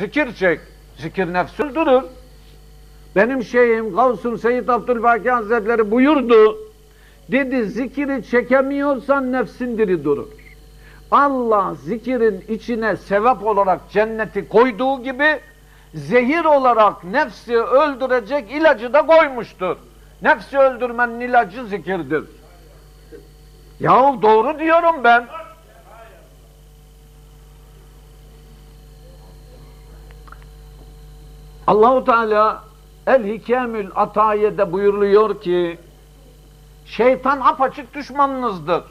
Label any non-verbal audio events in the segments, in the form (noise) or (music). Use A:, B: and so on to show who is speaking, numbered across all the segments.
A: Zikir çek. Zikir nefsi öldürür. Benim şeyim Gavsun Seyyid Abdülbaki Hazretleri buyurdu. Dedi zikiri çekemiyorsan nefsin diri durur. Allah zikirin içine sevap olarak cenneti koyduğu gibi zehir olarak nefsi öldürecek ilacı da koymuştur. Nefsi öldürmenin ilacı zikirdir. Yahu doğru diyorum ben. Allahu Teala El Hikemül Ataye'de buyuruluyor ki şeytan apaçık düşmanınızdır.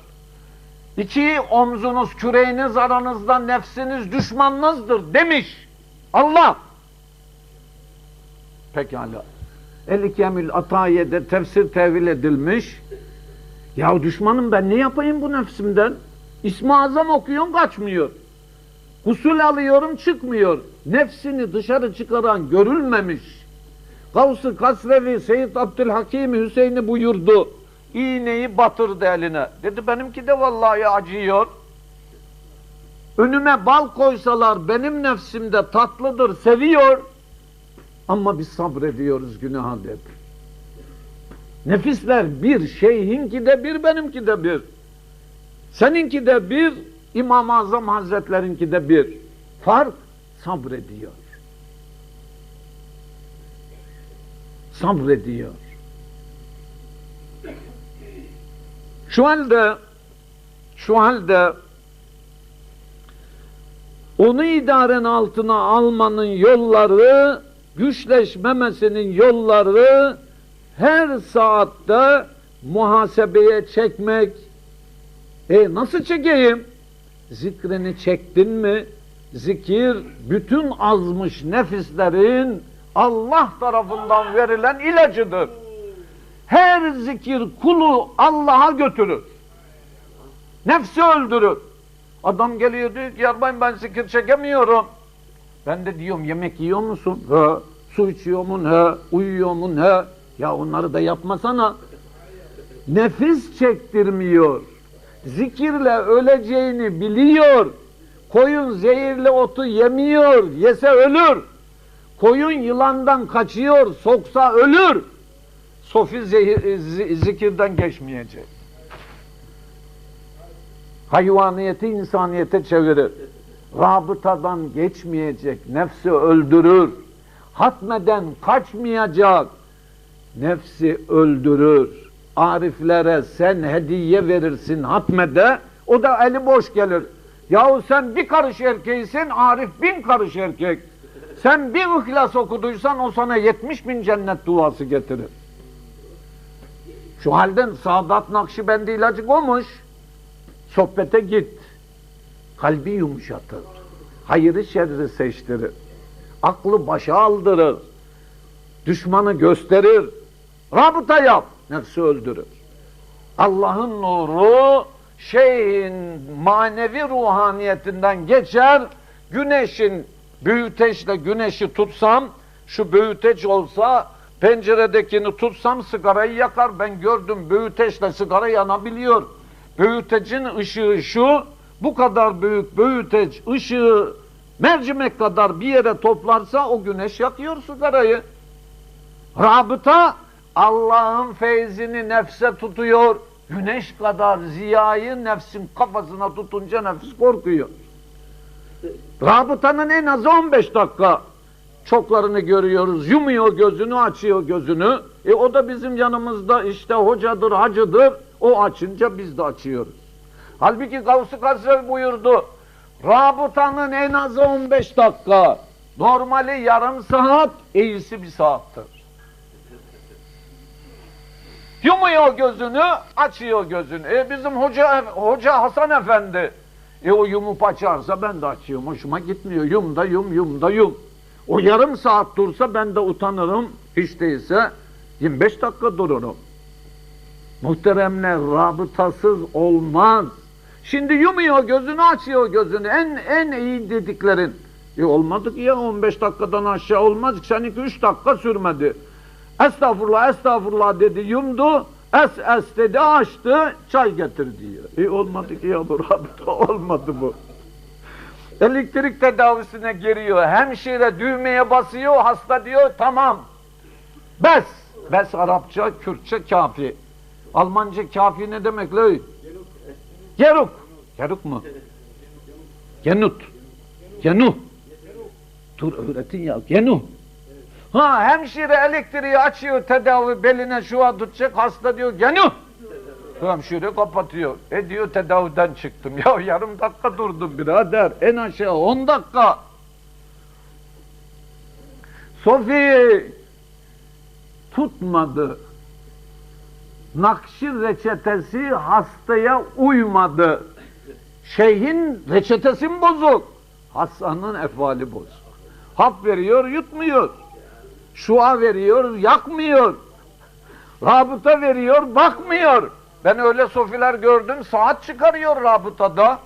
A: İki omzunuz, küreğiniz aranızda nefsiniz düşmanınızdır demiş. Allah. Pekala. El Hikemül Ataye'de tefsir tevil edilmiş. Ya düşmanım ben ne yapayım bu nefsimden? İsmi Azam okuyorum kaçmıyor. Gusül alıyorum çıkmıyor. Nefsini dışarı çıkaran görülmemiş. Gavs-ı Kasrevi Seyyid Abdülhakim Hüseyin'i buyurdu. İğneyi batırdı eline. Dedi benimki de vallahi acıyor. Önüme bal koysalar benim nefsimde tatlıdır, seviyor. Ama biz sabrediyoruz günaha dedi. Nefisler bir, şeyhinki de bir, benimki de bir. Seninki de bir, İmam-ı Azam Hazretlerinki de bir. Fark sabrediyor. Sabrediyor. Şu halde şu halde onu idaren altına almanın yolları, güçleşmemesinin yolları her saatte muhasebeye çekmek. E nasıl çekeyim? Zikrini çektin mi? Zikir bütün azmış nefislerin Allah tarafından verilen ilacıdır. Her zikir kulu Allah'a götürür. Nefsi öldürür. Adam geliyor diyor ki yarbayım ben zikir çekemiyorum. Ben de diyorum yemek yiyor musun? He. Su içiyor musun? He. Uyuyor musun? He. Ya onları da yapmasana. Nefis çektirmiyor. Zikirle öleceğini biliyor. Koyun zehirli otu yemiyor. Yese ölür. Koyun yılandan kaçıyor. Soksa ölür. Sofi zehir, zikirden geçmeyecek. Hayvaniyeti insaniyete çevirir. Rabıtadan geçmeyecek. Nefsi öldürür. Hatmeden kaçmayacak. Nefsi öldürür. Ariflere sen hediye verirsin hatmede. O da eli boş gelir. Yahu sen bir karış erkeğisin, Arif bin karış erkek. Sen bir ihlas okuduysan o sana yetmiş bin cennet duası getirir. Şu halden Sadat Nakşibendi ilacı olmuş. Sohbete git. Kalbi yumuşatır. Hayırı şerri seçtirir. Aklı başa aldırır. Düşmanı gösterir. Rabıta yap. Nefsi öldürür. Allah'ın nuru şeyin manevi ruhaniyetinden geçer. Güneşin büyüteçle güneşi tutsam, şu büyüteç olsa penceredekini tutsam sigarayı yakar. Ben gördüm büyüteçle sigara yanabiliyor. Büyütecin ışığı şu, bu kadar büyük büyüteç ışığı mercimek kadar bir yere toplarsa o güneş yakıyor sigarayı. Rabıta Allah'ın feyzini nefse tutuyor. Güneş kadar ziyayı nefsin kafasına tutunca nefis korkuyor. Rabıtanın en az 15 dakika çoklarını görüyoruz. Yumuyor gözünü, açıyor gözünü. E o da bizim yanımızda işte hocadır, hacıdır. O açınca biz de açıyoruz. Halbuki Gavs-ı buyurdu. Rabıtanın en az 15 dakika. Normali yarım saat, iyisi bir saattir. Yumuyor gözünü, açıyor gözünü. E bizim hoca hoca Hasan Efendi. E o yumup açarsa ben de açıyorum. Hoşuma gitmiyor. Yum da yum, yum da yum. O yarım saat dursa ben de utanırım. Hiç değilse 25 dakika dururum. Muhteremler rabıtasız olmaz. Şimdi yumuyor gözünü açıyor gözünü. En en iyi dediklerin. E olmadı ki ya 15 dakikadan aşağı olmaz. Seninki 3 dakika sürmedi. Estağfurullah, estağfurullah dedi, yumdu. Es es dedi, açtı, çay getir diyor. E olmadı ki ya rabıta, olmadı bu. Elektrik tedavisine giriyor. Hemşire düğmeye basıyor. Hasta diyor tamam. Bes. Bes Arapça, Kürtçe kafi. Almanca kafi ne demek lan? Geruk. Geruk mu? Genut. Genu. Dur öğretin ya. Genu. Ha hemşire elektriği açıyor tedavi beline şu an tutacak hasta diyor genu. Hemşire kapatıyor. E diyor tedaviden çıktım. (laughs) Ya yarım dakika durdum birader. En aşağı 10 dakika. Sofi tutmadı. Nakşi reçetesi hastaya uymadı. Şeyhin reçetesi bozuk? Hastanın efali bozuk. Hap veriyor, yutmuyor. Şua veriyor, yakmıyor. Rabıta veriyor, bakmıyor. Ben öyle sofiler gördüm, saat çıkarıyor rabıtada.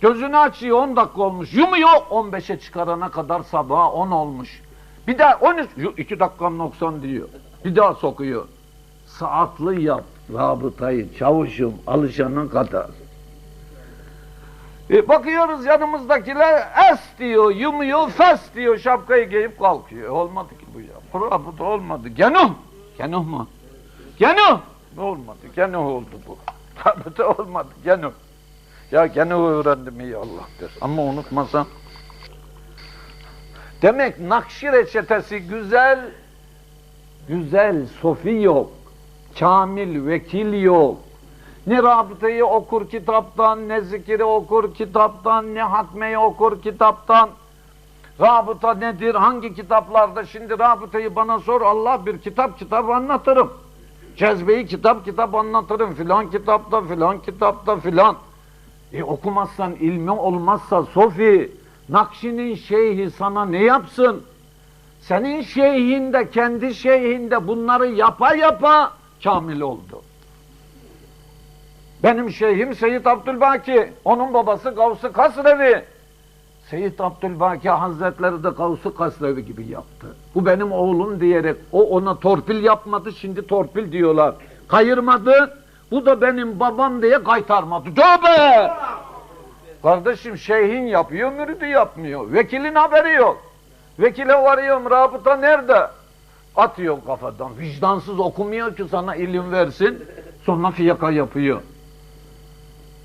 A: Gözünü açıyor, 10 dakika olmuş. Yumuyor, 15'e çıkarana kadar sabaha 10 olmuş. Bir daha 13, 2 dakikam 90 diyor. Bir daha sokuyor. Saatli yap rabıtayı çavuşum alışana kadar. E, bakıyoruz yanımızdakiler es diyor, yumuyor, fes diyor, şapkayı giyip kalkıyor. Olmadı ki bu ya. Bu rabıta olmadı. Genuh. Genuh mu? Genuh. Ne olmadı? Genuh oldu bu. (laughs) Rabıta olmadı. Genuh. Ya genuh öğrendim iyi Allah'tır. Ama unutmasam. Demek nakşi reçetesi güzel, güzel sofi yok. Kamil vekil yok. Ne rabıtayı okur kitaptan, ne zikiri okur kitaptan, ne hatmeyi okur kitaptan. Rabıta nedir? Hangi kitaplarda? Şimdi rabıtayı bana sor. Allah bir kitap kitap anlatırım. Cezbeyi kitap kitap anlatırım. Filan kitapta, filan kitapta, filan. E okumazsan ilmi olmazsa Sofi, Nakşi'nin şeyhi sana ne yapsın? Senin şeyhin de kendi şeyhin de bunları yapa yapa kamil oldu. Benim şeyhim Seyyid Abdülbaki. Onun babası Gavs-ı Kasrevi. Seyyid Abdülbaki Hazretleri de Gavs-ı Kasrevi gibi yaptı. Bu benim oğlum diyerek o ona torpil yapmadı şimdi torpil diyorlar. Kayırmadı. Bu da benim babam diye kaytarmadı. Tövbe! Kardeşim şeyhin yapıyor, müridi yapmıyor. Vekilin haberi yok. Vekile varıyorum, rabıta nerede? Atıyor kafadan. Vicdansız okumuyor ki sana ilim versin. Sonra fiyaka yapıyor.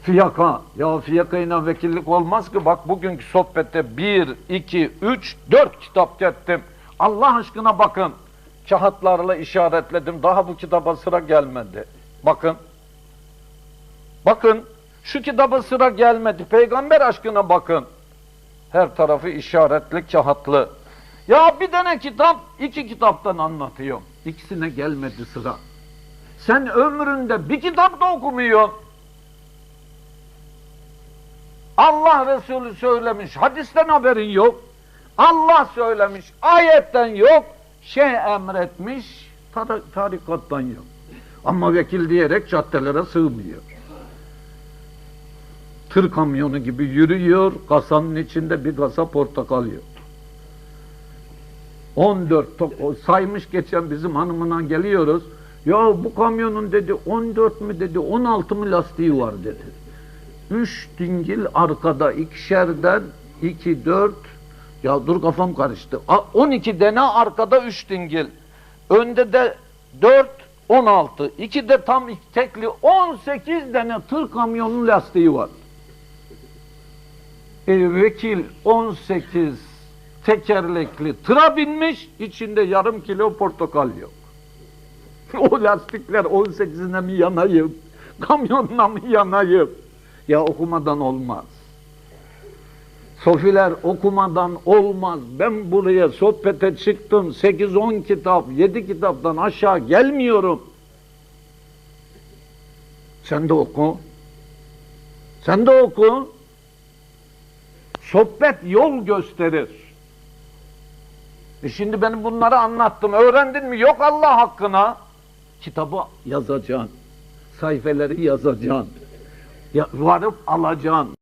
A: Fiyaka. Ya fiyakayla vekillik olmaz ki. Bak bugünkü sohbette bir, iki, üç, dört kitap gettim. Allah aşkına bakın. Kağıtlarla işaretledim. Daha bu kitaba sıra gelmedi. Bakın. Bakın. Şu kitaba sıra gelmedi. Peygamber aşkına bakın. Her tarafı işaretli, kağıtlı. Ya bir tane kitap, iki kitaptan anlatıyorum. İkisine gelmedi sıra. Sen ömründe bir kitap da okumuyorsun. Allah Resulü söylemiş, hadisten haberin yok. Allah söylemiş, ayetten yok. Şey emretmiş, tar- tarikattan yok. Ama vekil diyerek caddelere sığmıyor. Tır kamyonu gibi yürüyor, kasanın içinde bir kasa portakal yok. 14 tok o saymış geçen bizim hanımına geliyoruz. Ya bu kamyonun dedi 14 mü dedi 16 mı lastiği var dedi. 3 dingil arkada ikişerden 2 4 ya dur kafam karıştı. A- 12 tane arkada 3 dingil. Önde de 4 16. 2 de tam iki tekli 18 tane tır kamyonun lastiği var. E, vekil 18 tekerlekli tıra binmiş, içinde yarım kilo portakal yok. (laughs) o lastikler 18'ine mi yanayım, kamyonuna mı yanayım? Ya okumadan olmaz. Sofiler okumadan olmaz. Ben buraya sohbete çıktım. 8-10 kitap, 7 kitaptan aşağı gelmiyorum. Sen de oku. Sen de oku. Sohbet yol gösterir. E şimdi ben bunları anlattım. Öğrendin mi? Yok Allah hakkına. Kitabı yazacaksın. Sayfeleri yazacaksın. Varıp alacaksın.